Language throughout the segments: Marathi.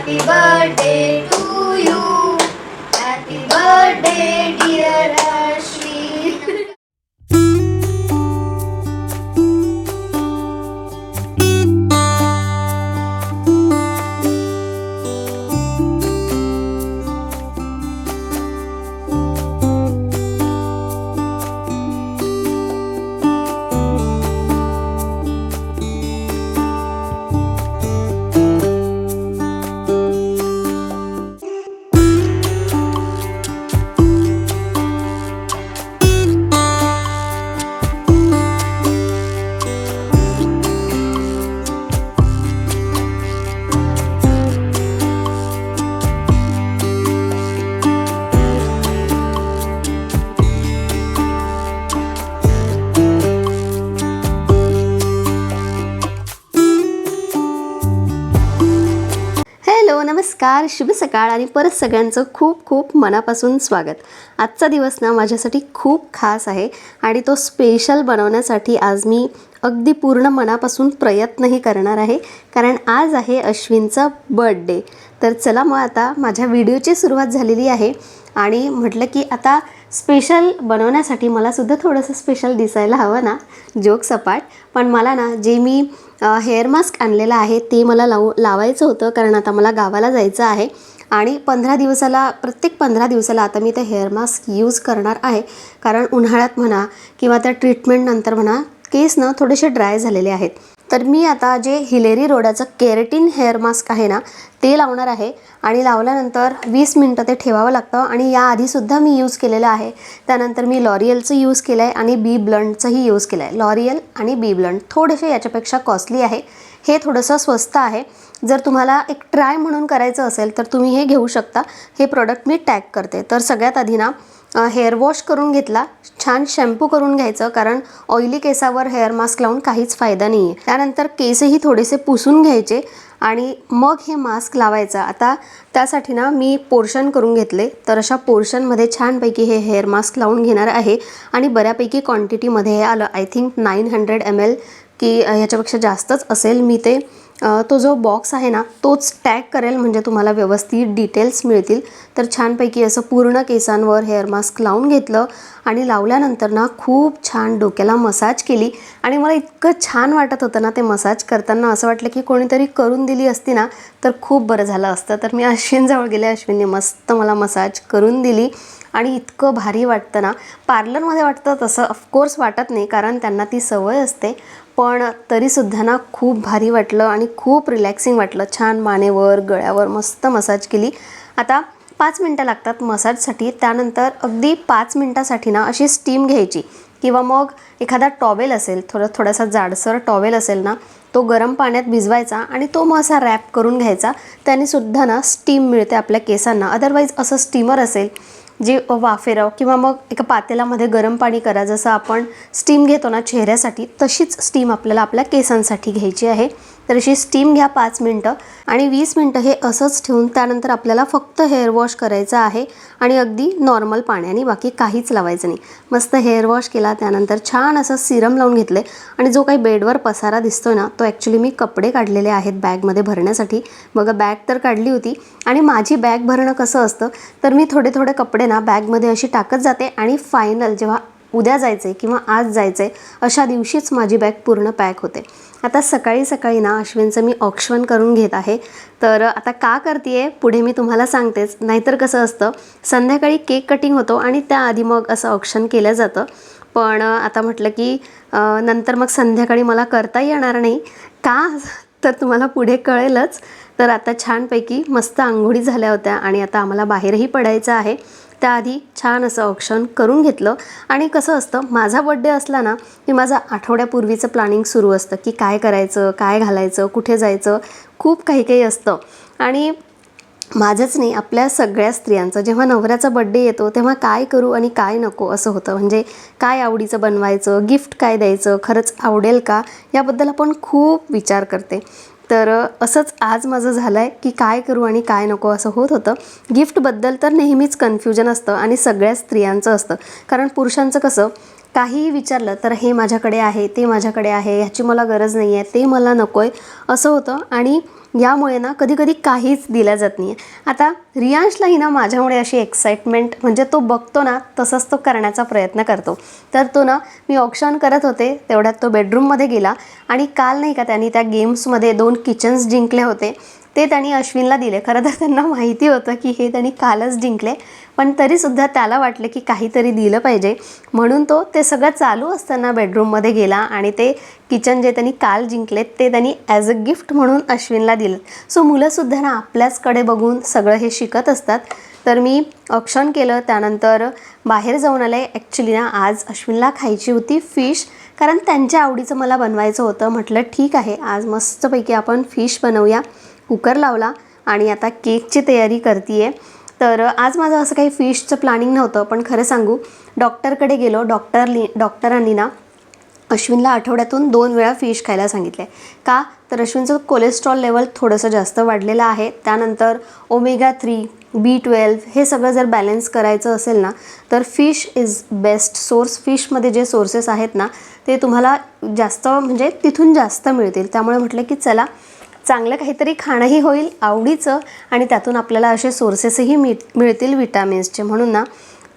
Happy birthday to you. Happy birthday, dear नमस्कार शुभ सकाळ आणि परत सगळ्यांचं खूप खूप मनापासून स्वागत. आजचा दिवस ना माझ्यासाठी खूप खास आहे आणि तो स्पेशल बनवण्यासाठी आज मी अगदी पूर्ण मनापासून प्रयत्नही करणार आहे. कारण आज आहे अश्विनचा बर्थडे तर चला मग आता माझ्या व्हिडिओची सुरुवात झालेली आहे आणि म्हटलं की आता स्पेशल बनवण्यासाठी मला सुद्धा थोडंसं स्पेशल दिसायला हवं ना. जोक सपाट पण मला ना जे मी हेअर मास्क आणलेलं आहे ते मला लावू लावायचं होतं कारण आता मला गावाला जायचं आहे. आणि पंधरा दिवसाला प्रत्येक पंधरा दिवसाला आता मी ते हेअर मास्क यूज करणार आहे. कारण उन्हाळ्यात म्हणा किंवा त्या ट्रीटमेंटनंतर म्हणा केस ना थोडेसे ड्राय झालेले आहेत. तर मी आता जे हिलेरी रोडाचं केरेटिन हेअर मास्क आहे ना ते लावणार आहे. आणि लावल्यानंतर वीस मिनटं ते ठेवावं लागतं. आणि याआधीसुद्धा मी यूज केलेलं आहे. त्यानंतर मी लॉरियलचं यूज केलं आहे आणि बी ब्लंटचंही यूज केलं आहे लॉरियल आणि बी ब्लंट थोडेसे याच्यापेक्षा कॉस्टली आहे. हे थोडंसं स्वस्त आहे. जर तुम्हाला एक ट्राय म्हणून करायचं असेल तर तुम्ही हे घेऊ शकता. हे प्रोडक्ट मी टॅग करते. तर सगळ्यात आधी ना हेअर वॉश करून घेतला. छान शॅम्पू करून घ्यायचं कारण ऑइली केसावर हेअर मास्क लावून काहीच फायदा नाही आहे त्यानंतर केसही थोडेसे पुसून घ्यायचे आणि मग हे मास्क लावायचं. आता त्यासाठी ना मी पोर्शन करून घेतले. तर अशा पोर्शनमध्ये छानपैकी हे हेअर मास्क लावून घेणार आहे आणि बऱ्यापैकी क्वांटिटीमध्ये हे आलं. I think nine hundred M L की ह्याच्यापेक्षा जास्तच असेल मी ते. तो जो बॉक्स आहे ना तोच टॅग करेल म्हणजे तुम्हाला व्यवस्थित डिटेल्स मिळतील. तर छानपैकी असं पूर्ण केसांवर हेअर मास्क लावून घेतलं आणि लावल्यानंतर ना खूप छान डोक्याला मसाज केली. आणि मला इतकं छान वाटत होतं ना ते मसाज करताना. असं वाटलं की कोणीतरी करून दिली असती ना तर खूप बरं झालं असतं. तर मी अश्विनजवळ गेले. अश्विनने मस्त मला मसाज करून दिली. आणि इतकं भारी वाटतं ना. पार्लरमध्ये वाटतं तसं ऑफकोर्स वाटत नाही कारण त्यांना ती सवय असते. पण तरीसुद्धा ना खूप भारी वाटलं आणि खूप रिलॅक्सिंग वाटलं. छान मानेवर गळ्यावर मस्त मसाज केली. आता पाच मिनटं लागतात मसाजसाठी त्यानंतर अगदी पाच मिनटासाठी ना अशी स्टीम घ्यायची. किंवा मग एखादा टॉवेल असेल थोडं थोडासा जाडसर टॉवेल असेल ना तो गरम पाण्यात भिजवायचा आणि तो मग असा रॅप करून घ्यायचा. त्याने सुद्धा ना स्टीम मिळते आपल्या केसांना. अदरवाईज असं स्टीमर असेल जे वाफेराव किंवा मग एका पातेल्यामध्ये गरम पाणी करा जसं आपण स्टीम घेतो ना चेहऱ्यासाठी तशीच स्टीम आपल्याला आपल्या केसांसाठी घ्यायची आहे. तर अशी स्टीम घ्या पाच मिनटं. आणि वीस मिनटं हे असंच ठेवून त्यानंतर आपल्याला फक्त हेअर वॉश करायचं आहे. आणि अगदी नॉर्मल पाण्याने बाकी काहीच लावायचं नाही. मस्त हेअर वॉश केला त्यानंतर छान असं सिरम लावून घेतले आणि जो काही बेडवर पसारा दिसतोय ना तो ॲक्च्युली मी कपडे काढलेले आहेत बॅगमध्ये भरण्यासाठी. मग बॅग तर काढली होती. आणि माझी बॅग भरणं कसं असतं तर मी थोडे थोडे कपडे ना बॅगमध्ये अशी टाकत जाते. आणि फायनल जेव्हा उद्या जायचं आहे किंवा आज जायचं आहे अशा दिवशीच माझी बॅग पूर्ण पॅक होते. आता सकाळी सकाळी ना अश्विनचं मी औक्षण करून घेत आहे. तर आता का करते पुढे मी तुम्हाला सांगतेच. नाहीतर कसं असतं संध्याकाळी केक कटिंग होतो आणि त्याआधी मग असं ऑक्शन केलं जातं. पण आता म्हटलं की नंतर मग संध्याकाळी मला करता येणार नाही. का? तर तुम्हाला पुढे कळेलच. तर आता छानपैकी मस्त आंघोळी झाल्या होत्या आणि आता आम्हाला बाहेरही पडायचं आहे. त्याआधी छान असं औक्षण करून घेतलं. आणि कसं असतं माझा बड्डे असला ना की माझं आठवड्यापूर्वीचं प्लॅनिंग सुरू असतं की काय करायचं काय घालायचं कुठे जायचं खूप काही काही असतं. आणि माझंच नाही आपल्या सगळ्या स्त्रियांचं जेव्हा नवऱ्याचा बड्डे येतो तेव्हा काय करू आणि काय नको असं होतं. म्हणजे काय आवडीचं बनवायचं गिफ्ट काय द्यायचं खरंच आवडेल का याबद्दल आपण खूप विचार करते. तर असंच आज माझं झालं आहे की काय करू आणि काय नको असं होत होतं. गिफ्टबद्दल तर नेहमीच कन्फ्युजन असतं आणि सगळ्या स्त्रियांचं असतं. कारण पुरुषांचं कसं काहीही विचारलं तर हे माझ्याकडे आहे ते माझ्याकडे आहे ह्याची मला गरज नाही आहे ते मला नको आहे असं होतं. आणि यामुळे ना कधी कधी काहीच दिलं जात नाही आहे आता रियांशलाही ना माझ्यामुळे अशी एक्साइटमेंट म्हणजे तो बघतो ना तसंच तो करण्याचा प्रयत्न करतो. तर तो ना मी ऑप्शन करत होते तेवढ्यात तो बेडरूममध्ये गेला. आणि काल नाही का त्यांनी त्या गेम्समध्ये दोन किचन्स जिंकले होते. ते त्यांनी अश्विनला दिले. खरं तर त्यांना माहिती होतं की हे त्यांनी कालच जिंकले. पण तरीसुद्धा त्याला वाटलं की काहीतरी दिलं पाहिजे. म्हणून तो ते सगळं चालू असताना बेडरूममध्ये गेला आणि ते किचन जे त्यांनी काल जिंकले ते त्यांनी ॲज अ गिफ्ट म्हणून अश्विनला दिलं. सो मुलंसुद्धा ना आपल्याचकडे बघून सगळं हे शिकत असतात. तर मी औक्षण केलं त्यानंतर बाहेर जाऊन आले. ॲक्च्युली ना आज अश्विनला खायची होती फिश कारण त्यांच्या आवडीचं मला बनवायचं होतं. म्हटलं ठीक आहे आज मस्तपैकी आपण फिश बनवूया. कुकर लावला आणि आता केकची तयारी करते आहे तर आज माझं असं काही फिशचं प्लॅनिंग नव्हतं पण खरं सांगू डॉक्टरकडे गेलो डॉक्टरनी डॉक्टरांनी ना अश्विनला आठवड्यातून दोन वेळा फिश खायला सांगितले. का? तर अश्विनचं कोलेस्ट्रॉल लेवल थोडंसं जास्त वाढलेलं आहे. त्यानंतर ओमेगा थ्री बी ट्वेल्व हे सगळं जर बॅलन्स करायचं असेल ना तर फिश इज बेस्ट सोर्स फिशमध्ये जे सोर्सेस आहेत ना ते तुम्हाला जास्त म्हणजे तिथून जास्त मिळतील. त्यामुळे म्हटलं की चला चांगलं काहीतरी खाणंही होईल आवडीचं. आणि त्यातून आपल्याला असे सोर्सेसही मिळ मिळतील विटॅमिन्सचे म्हणून ना.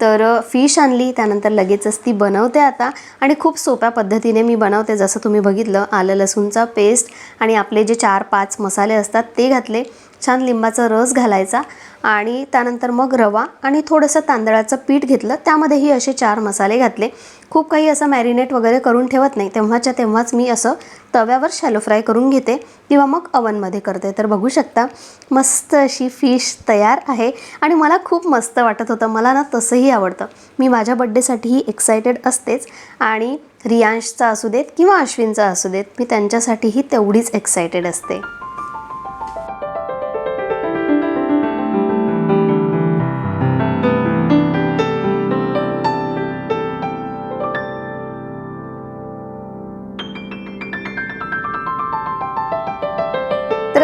तर फिश आणली त्यानंतर लगेचच ती बनवते आता. आणि खूप सोप्या पद्धतीने मी बनवते. जसं तुम्ही बघितलं आलं लसूणचा पेस्ट आणि आपले जे चार पाच मसाले असतात ते घातले. छान लिंबाचा रस घालायचा आणि त्यानंतर मग रवा आणि थोडंसं तांदळाचं पीठ घेतलं. त्यामध्येही असे चार मसाले घातले. खूप काही असं मॅरिनेट वगैरे करून ठेवत नाही. तेव्हाच्या तेव्हाच मी असं तव्यावर शॅलो फ्राय करून घेते किंवा मग अवनमध्ये करते. तर बघू शकता मस्त अशी फिश तयार आहे आणि मला खूप मस्त वाटत होतं. मला ना तसंही आवडतं. मी माझ्या बड्डेसाठीही एक्सायटेड असतेच आणि रियांशचा असू देत किंवा अश्विनचा असू देत मी त्यांच्यासाठीही तेवढीच एक्सायटेड असते.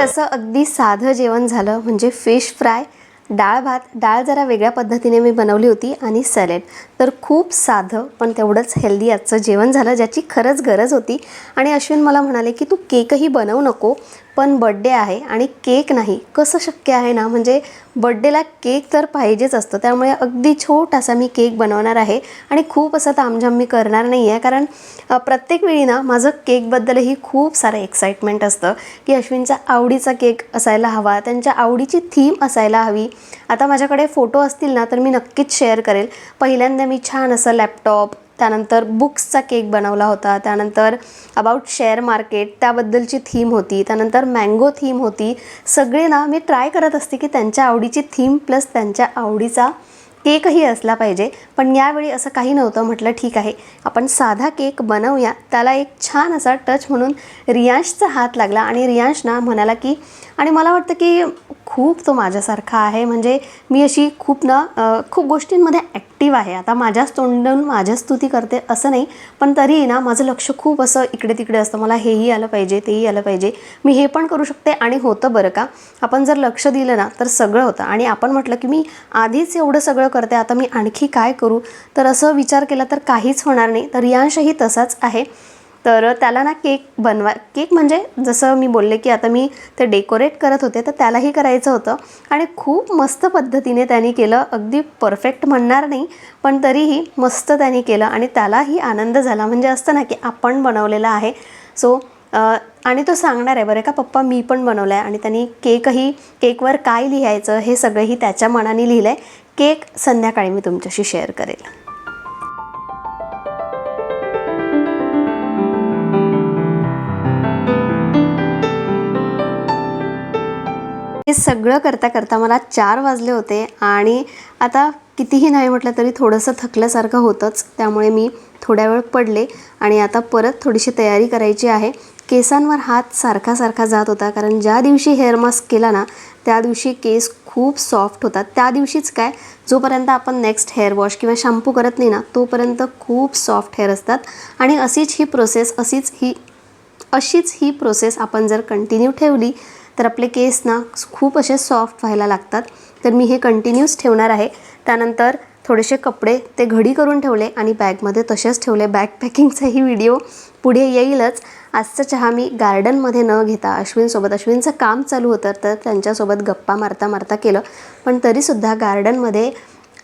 असं अगदी साधं जेवण झालं म्हणजे फिश फ्राय डाळ भात. डाळ जरा वेगळ्या पद्धतीने मी बनवली होती आणि सॅलेड तर खूप साधं पण तेवढंच हेल्दी आजचं जेवण झालं ज्याची खरंच गरज होती. आणि अश्विन मला म्हणाले की तू केकही बनवू नको. पण बड्डे आहे आणि केक नाही. कसं शक्य आहे ना? म्हणजे बड्डेला केक तर पाहिजेच असतं. त्यामुळे अगदी छोटासा मी केक बनवणार आहे आणि खूप असं तामझाम मी करणार नाही आहे कारण प्रत्येक वेळी ना माझं केकबद्दलही खूप सारं एक्साइटमेंट असतं. की अश्विनचा आवडीचा केक असायला हवा त्यांच्या आवडीची थीम असायला हवी. आता माझ्याकडे फोटो असतील ना तर मी नक्कीच शेअर करेल. पहिल्यांदा मी छान असं लॅपटॉप त्यानंतर बुक्सचा केक बनवला होता त्यानंतर अबाउट शेअर मार्केट त्याबद्दलची थीम होती त्यानंतर मँगो थीम होती. सगळे ना मी ट्राय करत असते की त्यांच्या आवडीची थीम प्लस त्यांच्या आवडीचा केकही असला पाहिजे. पण यावेळी असं काही नव्हतं म्हटलं ठीक आहे आपण साधा केक बनवूया. त्याला एक छान असा टच म्हणून रियांशचा हात लागला आणि रियांश ना म्हणाला की आणि मला वाटतं की खूप तो माझ्यासारखा आहे. म्हणजे मी अशी खूप ना खूप गोष्टींमध्ये ॲक्टिव्ह आहे. आता माझ्याच तोंडून माझ्या स्तुती करते असं नाही. पण तरीही ना माझं लक्ष खूप असं इकडे तिकडे असतं. मला हेही आलं पाहिजे तेही आलं पाहिजे. मी हे पण करू शकते आणि होतं बरं का? आपण जर लक्ष दिलं ना तर सगळं होतं. आणि आपण म्हटलं की मी आधीच एवढं सगळं करते आता मी आणखी काय करू? तर असं विचार केला तर काहीच होणार नाही. तर रियांशही तसाच आहे. तर त्याला ना केक बनवा केक म्हणजे जसं मी बोलले की आता मी ते डेकोरेट करत होते तर त्यालाही करायचं होतं. आणि खूप मस्त पद्धतीने त्यांनी केलं. अगदी परफेक्ट म्हणणार नाही पण तरीही मस्त त्यांनी केलं आणि त्यालाही आनंद झाला. म्हणजे असतं ना की आपण बनवलेलं आहे. सो आणि तो सांगणार आहे बरं का पप्पा मी पण बनवला आहे आणि त्यांनी केकही केकवर काय लिहायचं हे सगळंही त्याच्या मनाने लिहिलं आहे केक संध्याकाळी मी तुमच्याशी शेअर करेल. हे सगळं करता करता मला चार वाजले होते आणि आता कितीही नाही म्हटलं तरी थोडंसं थकल्यासारखं होतंच. त्यामुळे मी थोड्या वेळ पडले आणि आता परत थोडीशी तयारी करायची आहे. केसांवर हात सारखा सारखा जात होता कारण ज्या दिवशी हेअर मास्क केला ना त्या दिवशी केस खूप सॉफ्ट होतात. त्या दिवशीच काय जोपर्यंत आपण नेक्स्ट हेअर वॉश किंवा शॅम्पू करत नाही ना तोपर्यंत खूप सॉफ्ट हेअर असतात. आणि अशीच ही प्रोसेस अशीच ही अशीच ही प्रोसेस आपण जर कंटिन्यू ठेवली तर आपले केस ना खूप असे सॉफ्ट व्हायला लागतात. तर मी हे कंटिन्यूस ठेवणार आहे. त्यानंतर थोडेसे कपडे ते घडी करून ठेवले आणि बॅगमध्ये तसेच ठेवले. बॅग पॅकिंगचाही व्हिडिओ पुढे येईलच. आजचा चहा मी गार्डनमध्ये न घेता अश्विनसोबत अश्विनचं काम चालू होतं तर त्यांच्यासोबत गप्पा मारता मारता केलं. पण तरीसुद्धा गार्डनमध्ये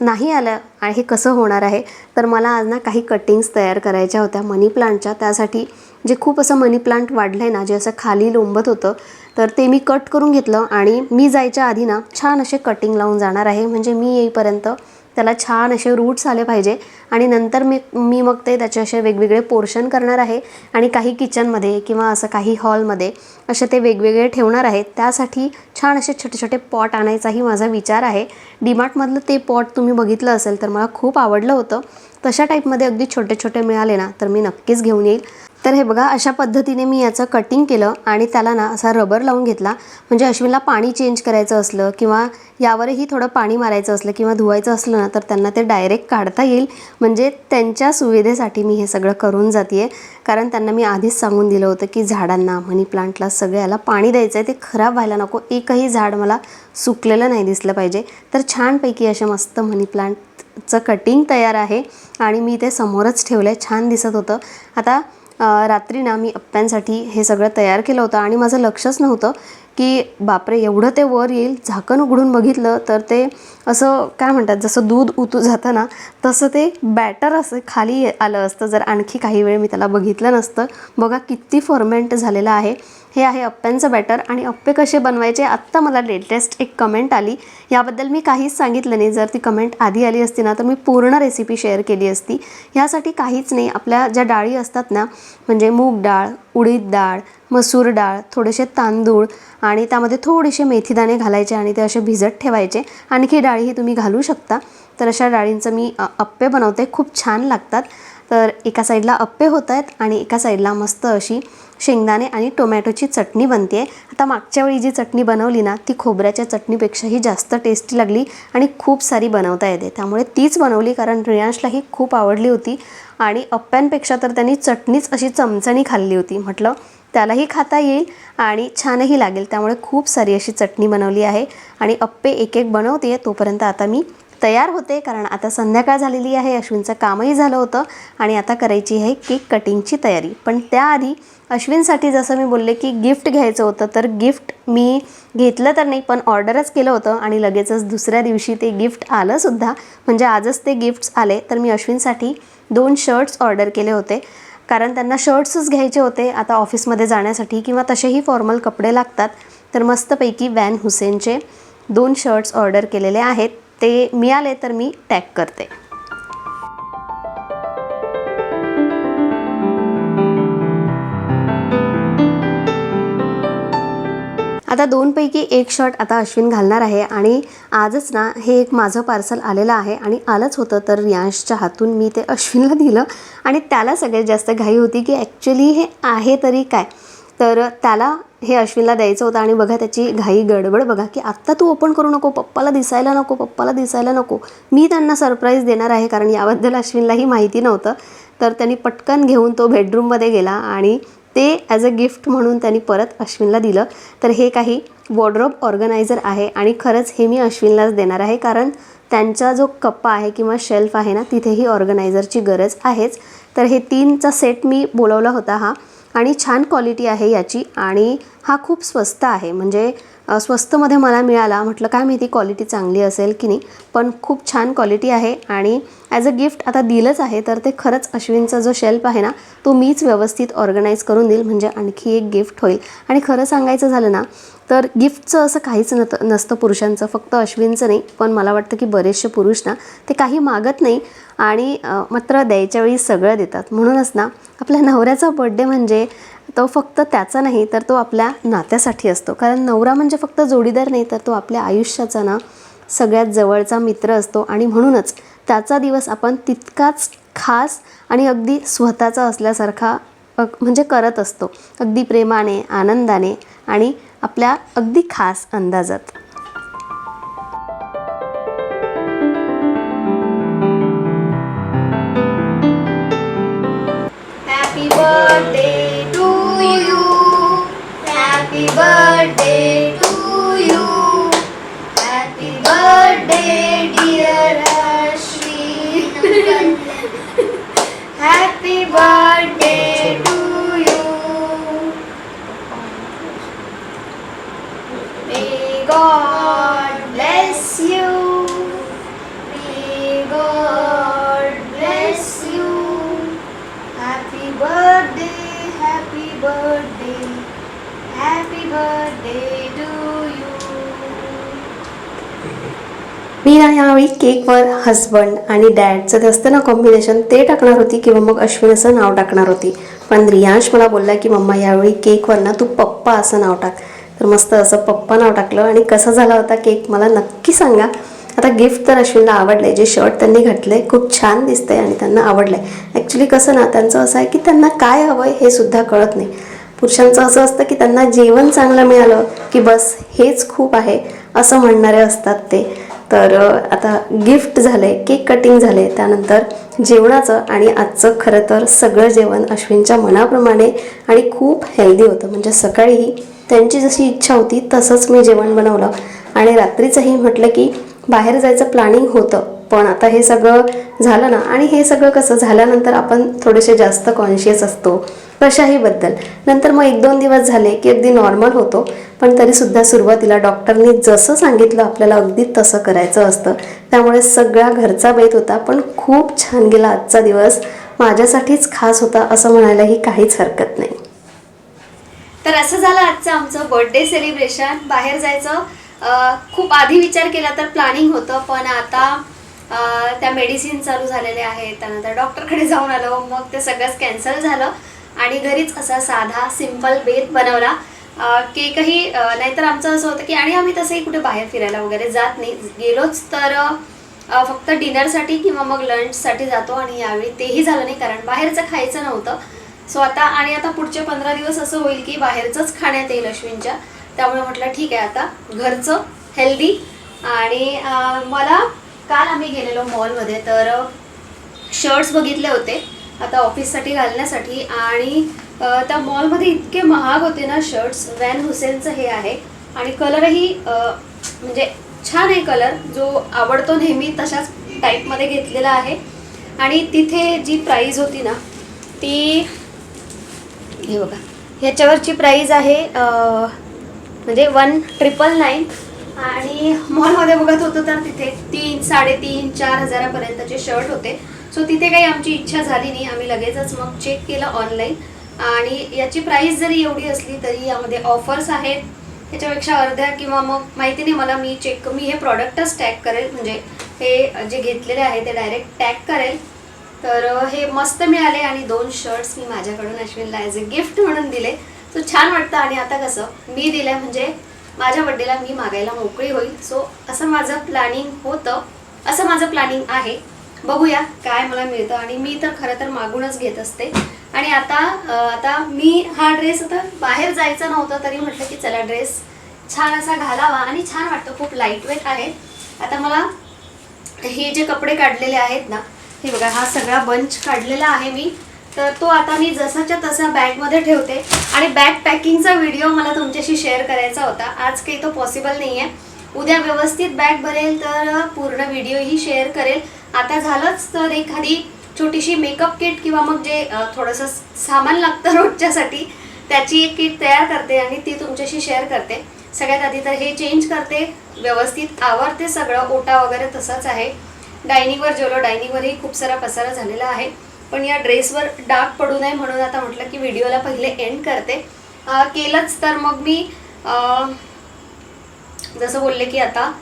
नाही आलं आणि हे कसं होणार आहे? तर मला आज ना काही कटिंग्स तयार करायच्या होत्या. मनी प्लांटच्या त्यासाठी जे खूप असं मनी प्लांट वाढलं आहे ना जे असं खाली लोंबत होतं तर ते मी कट करून घेतलं आणि मी जायच्या आधी ना छान असे कटिंग लावून जाणार आहे. म्हणजे मी येईपर्यंत त्याला छान असे रूट्स आले पाहिजे आणि नंतर मी मी मग ते त्याचे असे वेगवेगळे पोर्शन करणार आहे आणि काही किचनमध्ये किंवा असं काही हॉलमध्ये असे ते वेगवेगळे ठेवणार आहे. त्यासाठी छान असे छोटे छोटे पॉट आणायचाही माझा विचार आहे. डीमार्टमधलं ते पॉट तुम्ही बघितलं असेल तर मला खूप आवडलं होतं. तशा टाईपमध्ये अगदी छोटे छोटे मिळाले ना तर मी नक्कीच घेऊन येईल. तर हे बघा अशा पद्धतीने मी याचं कटिंग केलं आणि त्याला ना असा रबर लावून घेतला. म्हणजे अश्विनला पाणी चेंज करायचं असलं किंवा यावरही थोडं पाणी मारायचं असलं किंवा धुवायचं असलं ना तर त्यांना ते डायरेक्ट काढता येईल. म्हणजे त्यांच्या सुविधेसाठी मी हे सगळं करून जाते कारण त्यांना मी आधीच सांगून दिलं होतं की झाडांना मनी प्लांटला सगळ्याला पाणी द्यायचं आहे ते खराब व्हायला नको. एकही झाड मला सुकलेलं नाही दिसलं पाहिजे. तर छानपैकी असे मस्त मनी प्लांटचं कटिंग तयार आहे. आणि मी ते समोरच ठेवलं आहे छान दिसत होतं. आता रात्री ना मी अप्प्यांसाठी हे सगळं तयार केलं होतं आणि माझं लक्षच नव्हतं की बापरे एवढं ते वर येईल झाकण उघडून बघितलं तर ते असं काय म्हणतात जसं दूध उतू जातं ना तसं ते बॅटर असं खाली आलं असतं. जर आणखी काही वेळ मी त्याला बघितलं नसतं. बघा किती फॉर्मेंट झालेलं आहे. हे आहे अप्प्यांचं बॅटर आणि अप्पे कसे बनवायचे? आत्ता मला लेटेस्ट एक कमेंट आली. याबद्दल मी काहीच सांगितलं नाही. जर ती कमेंट आधी आली असती ना तर मी पूर्ण रेसिपी शेअर केली असती. ह्यासाठी काहीच नाही. आपल्या ज्या डाळी असतात ना म्हणजे मूग डाळ उडीद डाळ मसूर डाळ थोडेसे तांदूळ आणि त्यामध्ये थोडेसे मेथीदाणे घालायचे आणि ते असे भिजत ठेवायचे. आणखी डाळीही तुम्ही घालू शकता. तर अशा डाळींचं मी अप्पे बनवते. खूप छान लागतात. तर एका साईडला अप्पे होत आहेत आणि एका साईडला मस्त अशी शेंगदाणे आणि टोमॅटोची चटणी बनते आता मागच्या वेळी जी चटणी बनवली ना ती खोबऱ्याच्या चटणीपेक्षाही जास्त टेस्टी लागली आणि खूप सारी बनवता येते. त्यामुळे तीच बनवली कारण रियांशलाही खूप आवडली होती आणि अप्प्यांपेक्षा तर त्यांनी चटणीच अशी चमचणी खाल्ली होती. म्हटलं त्यालाही खाता येईल आणि छानही लागेल. त्यामुळे खूप सारी अशी चटणी बनवली आहे आणि अप्पे एक एक बनवते तोपर्यंत आता मी तयार होते कारण आता संध्याकाळ झालेली आहे अश्विनचं कामही झालं होतं आणि आता करायची आहे केक कटिंगची तयारी. पण त्याआधी अश्विनसाठी जसं मी बोलले की गिफ्ट घ्यायचं होतं तर गिफ्ट मी घेतलं तर नाही पण ऑर्डरच केलं होतं आणि लगेचच दुसऱ्या दिवशी ते गिफ्ट आलंसुद्धा म्हणजे आजच ते गिफ्ट्स आले तर मी अश्विनसाठी दोन शर्ट्स ऑर्डर केले होते. कारण त्यांना शर्ट्सच घ्यायचे होते आता ऑफिसमध्ये जाण्यासाठी किंवा तसेही फॉर्मल कपडे लागतात तर मस्तपैकी वॅन हुसेनचे दोन शर्ट्स ऑर्डर केलेले आहेत. ते मिळाले तर मी टॅग करते. आता दोनपैकी एक शर्ट आता अश्विन घालणार आहे आणि आजच ना हे एक माझं पार्सल आलेलं आहे आणि आलंच होतं तर रियांशच्या हातून मी ते अश्विनला दिलं आणि त्याला सगळ्यात जास्त घाई होती की ॲक्च्युली हे आहे तरी काय? तर त्याला हे अश्विनला द्यायचं होतं आणि बघा त्याची घाई गडबड. बघा की आत्ता तू ओपन करू नको पप्पाला दिसायला नको पप्पाला दिसायला नको. मी त्यांना सरप्राईज देणार आहे कारण याबद्दल अश्विनलाही माहिती नव्हतं. तर त्यांनी पटकन घेऊन तो बेडरूममध्ये गेला आणि ते ॲज अ गिफ्ट म्हणून त्यांनी परत अश्विनला दिलं. तर हे काही वॉर्ड्रॉप ऑर्गनायझर आहे आणि खरंच हे मी अश्विनलाच देणार आहे कारण त्यांचा जो कप्पा आहे किंवा शेल्फ आहे ना तिथेही ऑर्गनायझरची गरज आहेच. तर हे तीनचा सेट मी बोलवला होता हा. आणि छान क्वालिटी आहे याची आणि हा खूप स्वस्त आहे. म्हणजे स्वस्तमध्ये मला मिळाला. म्हटलं काय माहिती क्वालिटी चांगली असेल की नाही? पण खूप छान क्वालिटी आहे आणि ॲज अ गिफ्ट आता दिलंच आहे तर ते खरंच अश्विनचा जो शेल्फ आहे ना तो मीच व्यवस्थित ऑर्गनाईज करून देईल. म्हणजे आणखी एक गिफ्ट होईल. आणि खरं सांगायचं झालं ना तर गिफ्टचं असं काहीच नत नसतं पुरुषांचं फक्त अश्विनचं नाही. पण मला वाटतं की बरेचसे पुरुष ना ते काही मागत नाही आणि मात्र द्यायच्या वेळी सगळं देतात. म्हणूनच ना आपल्या नवऱ्याचा बड्डे म्हणजे तो फक्त त्याचा नाही तर तो आपल्या नात्यासाठी असतो. कारण नवरा म्हणजे फक्त जोडीदार नाही तर तो आपल्या आयुष्याचा ना सगळ्यात जवळचा मित्र असतो. आणि म्हणूनच त्याचा दिवस आपण तितकाच खास आणि अगदी स्वतःचा असल्यासारखा म्हणजे करत असतो. अगदी प्रेमाने आनंदाने आणि आपल्या अगदी खास अंदाजात. यावेळी केकवर हस्बंड आणि डॅडचं ते असतं ना कॉम्बिनेशन ते टाकणार होती किंवा मग अश्विन असं नाव टाकणार होती. पण रियांश मला बोलला की मम्मा यावेळी केकवर ना तू पप्पा असं नाव टाक. तर मस्त असं पप्पा नाव टाकलं आणि कसा झाला होता केक मला नक्की सांगा. आता गिफ्ट तर अश्विनला आवडलंय जे शर्ट त्यांनी घातलंय खूप छान दिसतंय आणि त्यांना आवडलंय. ॲक्च्युली कसं ना त्यांचं असं आहे की त्यांना काय हवं आहे हे सुद्धा कळत नाही. पुरुषांचं असं असतं की त्यांना जेवण चांगलं मिळालं की बस हेच खूप आहे असं म्हणणारे असतात ते. तर आता गिफ्ट झाले केक कटिंग झाले त्यानंतर जेवणाचं आणि आजचं खरं तर सगळं जेवण अश्विनच्या मनाप्रमाणे आणि खूप हेल्दी होतं. म्हणजे सकाळीही त्यांची जशी इच्छा होती तसंच मी जेवण बनवलं. आणि रात्रीचंही म्हटलं की बाहेर जायचं प्लॅनिंग होतं. पण आता हे सगळं झालं ना आणि हे सगळं कसं झाल्यानंतर आपण थोडेसे जास्त कॉन्शियस असतो. कशाहीबद्दल. नंतर मग एक दोन दिवस झाले की अगदी नॉर्मल होतो पण तरीसुद्धा सुरुवातीला डॉक्टरनी जसं सांगितलं आपल्याला अगदी तसं करायचं असतं. त्यामुळे सगळा घरचा बेत होता पण खूप छान गेला आजचा दिवस. माझ्यासाठीच खास होता असं म्हणायलाही काहीच हरकत नाही. तर असं झालं आजचं आमचं बर्थडे सेलिब्रेशन बाहेर जायचं अं, खूप आधी विचार केला तर प्लॅनिंग होतं पण आता त्या मेडिसिन चालू झालेल्या आहेत. त्यानंतर डॉक्टरकडे जाऊन आलो मग ते सगळंच कॅन्सल झालं. आणि घरीच असा साधा सिंपल बेत बनवला. केकही नाहीतर आमचं असं होतं की आणि आम्ही तसंही कुठे बाहेर फिरायला वगैरे जात नाही. गेलोच तर फक्त डिनरसाठी किंवा मग लंचसाठी जातो आणि यावेळी तेही झालं नाही कारण बाहेरचं खायचं नव्हतं. सो आता आणि आता पुढचे पंधरा दिवस असं होईल की बाहेरचंच खाण्यात येईल अश्विनच्या. त्यामुळे म्हटलं ठीक आहे आता घरचं हेल्दी आणि मला काल आम्ही गेलेलो मॉलमध्ये तर शर्ट्स बघितले होते. आता ऑफिससाठी घालण्यासाठी. आणि त्या मॉलमध्ये इतके महाग होते ना शर्ट्स वॅन हुसेनचं हे आहे. आणि कलरही म्हणजे छान आहे कलर. जो आवडतो नेहमी तशाच टाईपमध्ये घेतलेला आहे. आणि तिथे जी प्राईज होती ना ती हे बघा. ह्याच्यावरची प्राईज आहे म्हणजे वन ट्रिपल नाईन आणि मॉलमध्ये बघत होतो तर तिथे तीन साडेतीन चार हजारापर्यंतचे शर्ट होते. सो तिथे काही आमची इच्छा झाली नाही. आम्ही लगेचच मग चेक केलं ऑनलाईन आणि याची प्राईस जरी एवढी असली तरी यामध्ये ऑफर्स आहेत. त्याच्यापेक्षा अर्ध्या किंवा मग माहिती नाही मला मी चेक मी हे प्रॉडक्टच टॅग करेल. म्हणजे हे जे घेतलेले आहे ते डायरेक्ट टॅग करेल. तर हे मस्त मिळाले आणि दोन शर्ट्स मी माझ्याकडून अश्विनला ॲज अ गिफ्ट म्हणून दिले. सो छान वाटतं. आणि आता कसं मी दिलं म्हणजे माझ्या बड्डेला मी मागायला मोकळी होईल. सो असं माझं प्लॅनिंग होतं. असं माझं प्लॅनिंग आहे. बघूया काय मला मिळतं. आणि मी तर खरं तर मागूनच घेत असते. आणि आता आता मी हा ड्रेस आता बाहेर जायचा नव्हता तरी म्हटलं की चला ड्रेस छान असा घालावा आणि छान वाटतं. खूप लाइट वेट आहे. आता मला हे जे कपडे काढलेले आहेत ना हे बघा हा सगळा बंच काढलेला आहे मी. तर तो आता मी जसाच्या तसा बॅगमध्ये ठेवते. आणि बॅग पॅकिंगचा व्हिडिओ मला तुमच्याशी शेअर करायचा होता. आज काही तो पॉसिबल नाही आहे उद्या व्यवस्थित बॅग भरेल तर पूर्ण व्हिडिओही शेअर करेल. आता झालंच तर एखादी छोटीशी मेकअप किट किंवा मग जे थोडंसं सामान लागतं रोजच्यासाठी त्याची एक किट तयार करते आणि ती तुमच्याशी शेअर करते. सगळ्यात आधी तर हे चेंज करते. व्यवस्थित आवरते सगळं ओटा वगैरे तसाच आहे. डायनिंगवर जेवलो डायनिंगवरही खूप सारा पसारा झालेला आहे. पण या ड्रेसवर डाग पडू नये म्हणून आता म्हटलं की व्हिडिओला पहिले एंड करते. केलंच तर मग मी जसं बोलले की आता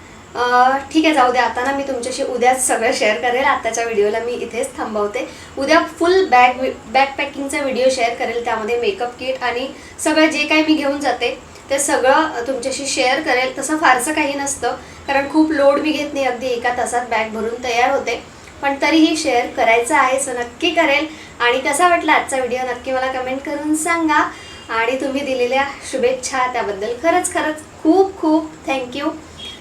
ठीक आहे जाऊ द्या आता ना मी तुमच्याशी उद्याच सगळं शेअर करेल. आत्ताच्या व्हिडिओला मी इथेच थांबवते. उद्या फुल बॅग बॅग पॅकिंगचा व्हिडिओ शेअर करेल त्यामध्ये मेकअप किट आणि सगळं जे काही मी घेऊन जाते ते सगळं तुमच्याशी शेअर करेल. तसं फारसं काही नसतं कारण खूप लोड मी घेत नाही. अगदी एका तासात बॅग भरून तयार होते. पण तरीही शेअर करायचं आहे सो नक्की करेल. आणि कसा वाटला आजचा व्हिडिओ नक्की मला कमेंट करून सांगा. आणि तुम्ही दिलेल्या शुभेच्छा त्याबद्दल खरंच खरंच खूप खूप थँक्यू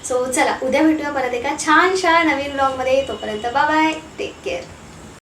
सो चला उद्या भेटूया परत एका छानशा नवीन ब्लॉगमध्ये तोपर्यंत बाय टेक केअर